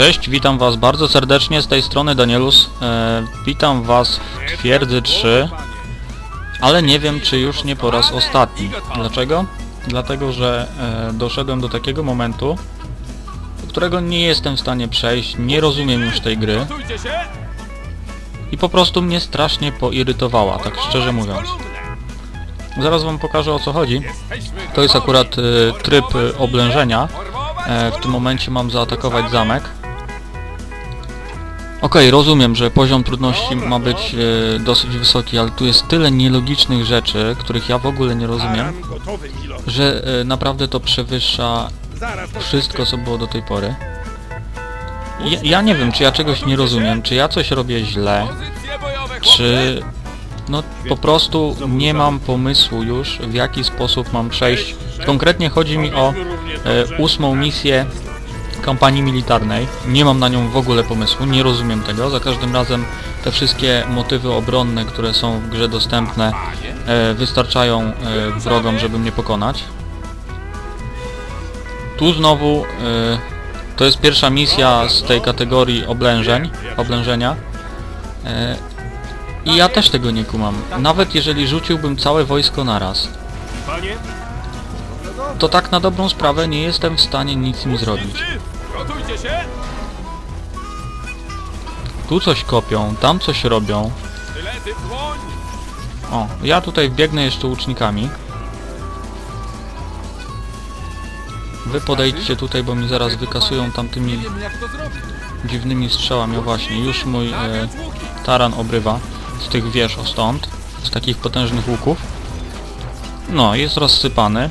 Cześć, witam was bardzo serdecznie z tej strony Danielus. E, witam was w twierdzy 3, ale nie wiem czy już nie po raz ostatni. Dlaczego? Dlatego, że e, doszedłem do takiego momentu, którego nie jestem w stanie przejść, nie rozumiem już tej gry i po prostu mnie strasznie poirytowała, tak szczerze mówiąc. Zaraz wam pokażę o co chodzi. To jest akurat e, tryb oblężenia. E, w tym momencie mam zaatakować zamek. Okej, rozumiem, że poziom trudności ma być e, dosyć wysoki, ale tu jest tyle nielogicznych rzeczy, których ja w ogóle nie rozumiem, Taran gotowy, Milo. że e, naprawdę to przewyższa Zaraz wszystko, co było do tej pory. Ja, ja nie wiem, czy ja czegoś nie rozumiem, czy ja coś robię źle, Pozycje bojowe, czy... No po prostu nie mam pomysłu już, w jaki sposób mam przejść. Konkretnie chodzi mi o e, ósmą misję kampanii militarnej. Nie mam na nią w ogóle pomysłu, nie rozumiem tego. Za każdym razem te wszystkie motywy obronne, które są w grze dostępne, e, wystarczają e, wrogom, żeby mnie pokonać. Tu znowu e, to jest pierwsza misja z tej kategorii oblężeń, oblężenia. E, I ja też tego nie kumam. Nawet jeżeli rzuciłbym całe wojsko naraz, to tak na dobrą sprawę nie jestem w stanie nic im zrobić. Tu coś kopią, tam coś robią. O, ja tutaj biegnę jeszcze łucznikami. Wy podejdźcie tutaj, bo mi zaraz wykasują tamtymi dziwnymi strzałami. O właśnie, już mój e, taran obrywa z tych wież o stąd, z takich potężnych łuków. No, jest rozsypany.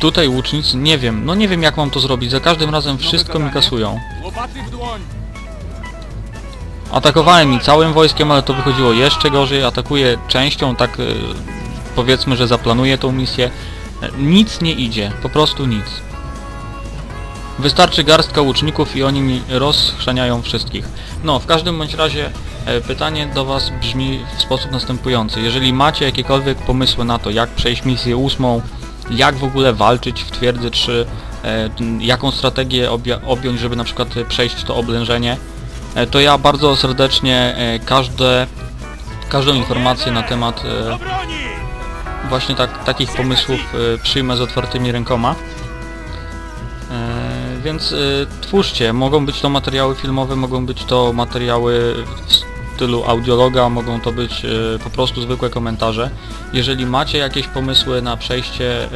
Tutaj łucznicy, nie wiem, no nie wiem jak mam to zrobić, za każdym razem wszystko mi kasują. Atakowałem mi całym wojskiem, ale to wychodziło jeszcze gorzej. Atakuję częścią, tak e, powiedzmy, że zaplanuję tą misję. E, Nic nie idzie, po prostu nic. Wystarczy garstka łuczników i oni mi rozchrzaniają wszystkich. No, w każdym bądź razie e, pytanie do Was brzmi w sposób następujący. Jeżeli macie jakiekolwiek pomysły na to, jak przejść misję ósmą, jak w ogóle walczyć w twierdzy 3, e, jaką strategię objąć, żeby na przykład e, przejść to oblężenie, e, to ja bardzo serdecznie każde, każdą informację na temat właśnie tak, takich pomysłów przyjmę z otwartymi rękoma. Więc twórzcie, mogą być to materiały filmowe, mogą być to materiały stylu audiologa, mogą to być e, po prostu zwykłe komentarze. Jeżeli macie jakieś pomysły na przejście e,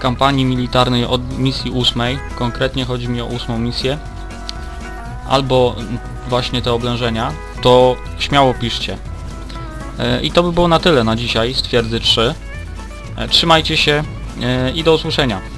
kampanii militarnej od misji ósmej, konkretnie chodzi mi o ósmą misję, albo właśnie te oblężenia, to śmiało piszcie. E, I to by było na tyle na dzisiaj z Twierdzy 3. E, Trzymajcie się i do usłyszenia.